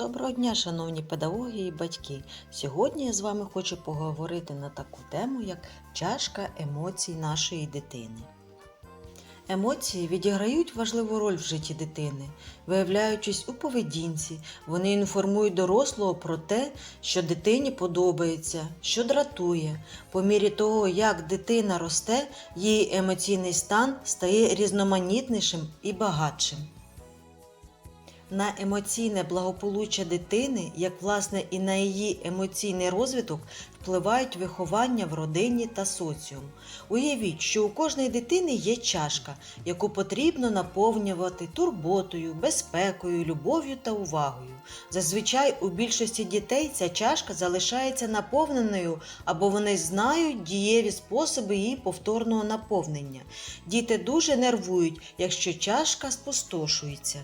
Доброго дня, шановні педагоги і батьки. Сьогодні я з вами хочу поговорити на таку тему, як чашка емоцій нашої дитини. Емоції відіграють важливу роль в житті дитини, виявляючись у поведінці, вони інформують дорослого про те, що дитині подобається, що дратує. По мірі того, як дитина росте, її емоційний стан стає різноманітнішим і багатшим. На емоційне благополуччя дитини, як власне і на її емоційний розвиток, впливають виховання в родині та соціум. Уявіть, що у кожної дитини є чашка, яку потрібно наповнювати турботою, безпекою, любов'ю та увагою. Зазвичай у більшості дітей ця чашка залишається наповненою або вони знають дієві способи її повторного наповнення. Діти дуже нервують, якщо чашка спустошується.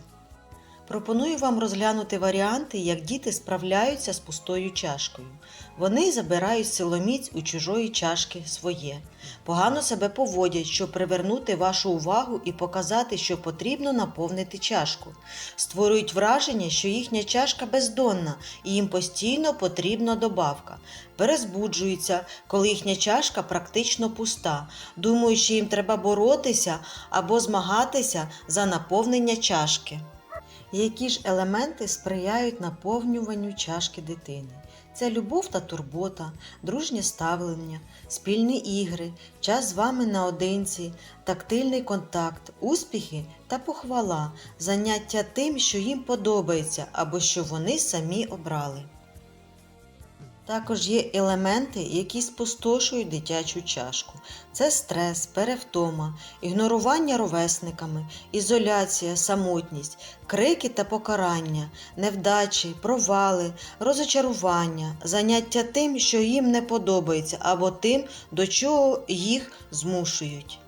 Пропоную вам розглянути варіанти, як діти справляються з пустою чашкою. Вони забирають силоміць у чужої чашки своє, погано себе поводять, щоб привернути вашу увагу і показати, що потрібно наповнити чашку. Створюють враження, що їхня чашка бездонна і їм постійно потрібна добавка. Перезбуджуються, коли їхня чашка практично пуста, думають, що їм треба боротися або змагатися за наповнення чашки. Які ж елементи сприяють наповнюванню чашки дитини? Це любов та турбота, дружнє ставлення, спільні ігри, час з вами наодинці, тактильний контакт, успіхи та похвала, заняття тим, що їм подобається або що вони самі обрали. Також є елементи, які спустошують дитячу чашку. Це стрес, перевтома, ігнорування ровесниками, ізоляція, самотність, крики та покарання, невдачі, провали, розочарування, заняття тим, що їм не подобається, або тим, до чого їх змушують.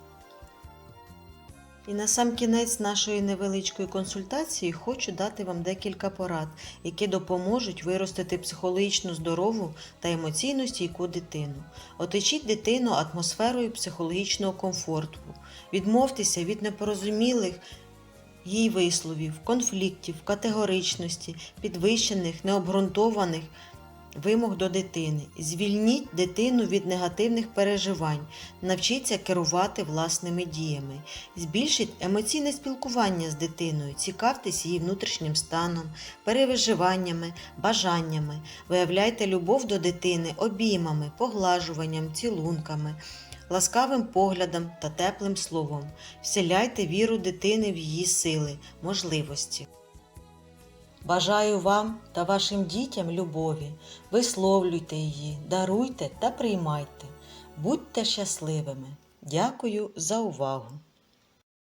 І на сам кінець нашої невеличкої консультації хочу дати вам декілька порад, які допоможуть виростити психологічно здорову та емоційно стійку дитину. Оточіть дитину атмосферою психологічного комфорту, відмовтеся від непорозумілих їй висловів, конфліктів, категоричності, підвищених, необґрунтованих вимог до дитини. Звільніть дитину від негативних переживань, навчіться керувати власними діями, збільшіть емоційне спілкування з дитиною, цікавтесь її внутрішнім станом, переживаннями, бажаннями, виявляйте любов до дитини обіймами, поглажуванням, цілунками. Ласкавим поглядом та теплим словом вселяйте віру дитини в її сили, можливості. Бажаю вам та вашим дітям любові, висловлюйте її, даруйте та приймайте. Будьте щасливими. Дякую за увагу!